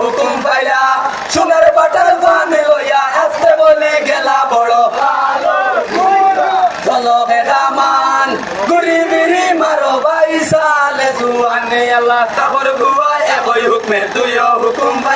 হুকুম পাইলা সোনার বাটার বানে লইয়া আসতে বলে গেলা বড় চলো বেদামান গুড়ি বিড়ি মারো বাইসালে জুয়ানে আল্লাহ তাহর বুয়াই একই হুকমের দুইও হুকুম পাইলা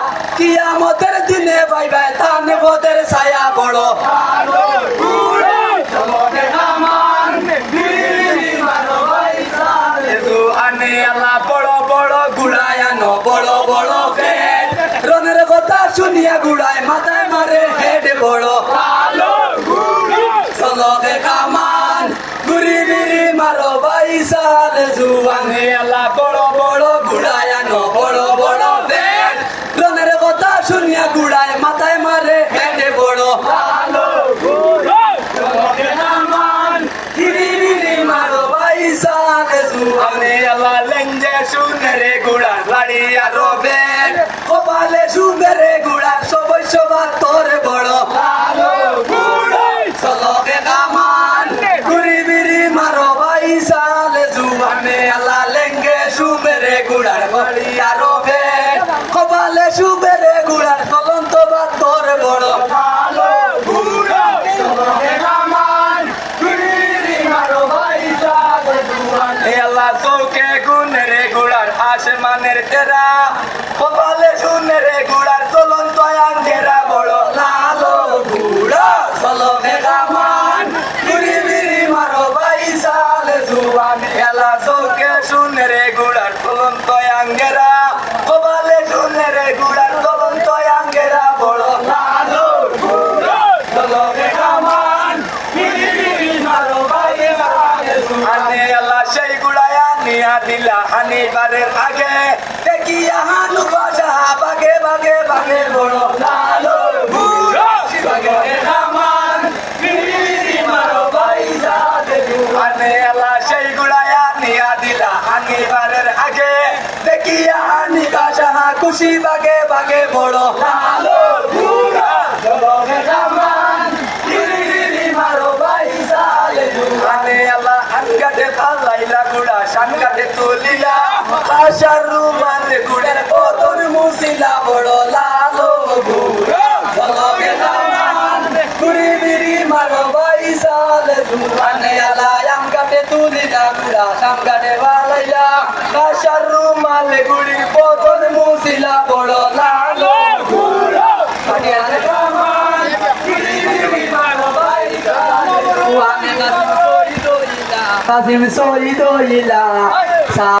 কিয়ামতের দিনে বাইবাই কান বোদের ছায়া বড়। রনের কথা শুনিয়া গুড়ায় মাথায় মারে হেড বড়। চলকে কামান শুনিয়া গুড়ায় মাথায় মারে বড়। মারো বাইসাল জুয়ানে। আল্লাহ লেঞ্জে শুনে রে গুড়া লাড়ি আর বেট কপালে শুনে রে গুড়া সবাই সবার তোরে বড়। চলকে কামান গুড়ি বিড়ি মারো আল্লাহ লেঙ্গে সুবেরে গুড়ার বাড়ি আরও বেট আসমানের তেরা কপালে শুনে রে গুড়ার চলন্ত আঙ্গেরা বড় লালো গুড়া চলকে কামান গুড়ি বিড়ি মারো বাইসালে জুয়ান এলা চৌকে শুনে রে গুড়ার চলন্ত আঙ্গেরা কপালে শুনে রে গুড়ার চলন্ত আঙ্গেরা বড় লালো গুড়া চলকে কামান গুড়ি বিড়ি মারো বাইসালে জুয়ানে। আল্লাহ সেই গুড়ায়া নিয়া দিলা হানিবারের আগে। দেখিয়া হানু বাসা বাগে বাগে বাগে বড় লালো বাগে নামান মারো বাইসা দেখু আনে আল্লাহ সেই নিয়া দিলা হানিবারের আগে। দেখিয়া হানি বাসা খুশি বাগে বাগে বড় লালো মারো বাইসা দেখু আনে আল্লাহ আনগাতে পালাইলা গুড়া সানগাতে তুলিলা, আশার রুমাল গুড়ের বদন মুসিলা বড় লাল গুড়া। চলকে নামান গুড়ি বিড়ি মারো বাইসাল জুয়ানে আলা আমগাতে তুলিলা গুড়া সানগাতে আশার রুমান গুড়ির বদন কাসিম সই দইলা